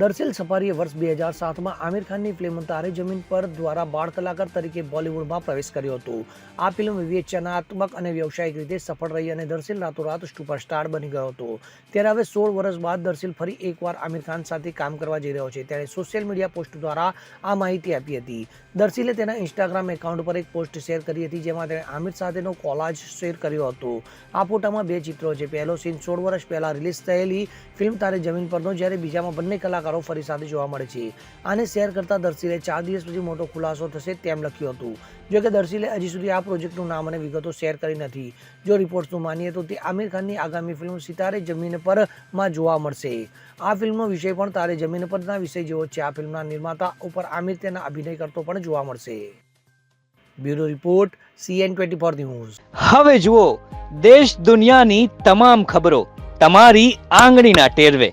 દરસેલ સફારીએ વર્ષ બે હજાર સાતમાં આમિર ખાનની ફિલ્મ તારે જમીન પર દ્વારા બાળ કલાકાર તરીકે બોલિવૂડમાં પ્રવેશ કર્યો હતો. આ ફિલ્મ વિવેચનાત્મક અને વ્યવસાયિક રીતે સફળ રહી અને દરસેલ રાતોરાત સુપરસ્ટાર બની ગયો હતો. ત્યારે હવે સોળ વર્ષ બાદ દરસેલ ફરી એકવાર આમિર ખાન સાથે કામ કરવા જઈ રહ્યો છે. ત્યારે સોશિયલ મીડિયા પોસ્ટ દ્વારા આ માહિતી આપી હતી. દર્શિલે તેના ઇન્સ્ટાગ્રામ એકાઉન્ટ પર એક પોસ્ટ શેર કરી હતી, જેમાં તેણે આમિર સાથેનો કોલાજ શેર કર્યો હતો. આ ફોટામાં બે ચિત્રો છે. પહેલો સીન સોળ વર્ષ પહેલાં રિલીઝ થયેલી ફિલ્મ તારે જમીન પરનો, જ્યારે બીજામાં બંને કલાકારો ફરી સાથે જોવા મળે છે. આને શેર કરતા દર્શીલે ચાર દિવસ પછી મોટો ખુલાસો થશે તેમ લખ્યું હતું. જો દર્શીલે હજી સુધી આ પ્રોજેક્ટનું નામ અને વિગતો શેર કરી નથી. જો રિપોર્ટ્સનું માનીએ તો તે આમિર ખાનની આગામી ફિલ્મ સિતારે જમીન પરમાં જોવા મળશે. આ ફિલ્મનો વિષય પણ તારે જમીન પરના વિષય જેવો છે. આ ફિલ્મના નિર્માતા ઉપર આમિર તેના અભિનય કરતો પણ જોવા મળશે. Bureau report, CN twenty four news. હવે જુઓ, દેશ દુનિયાની તમામ ખબરો તમારી આંગળીના ટેરવે.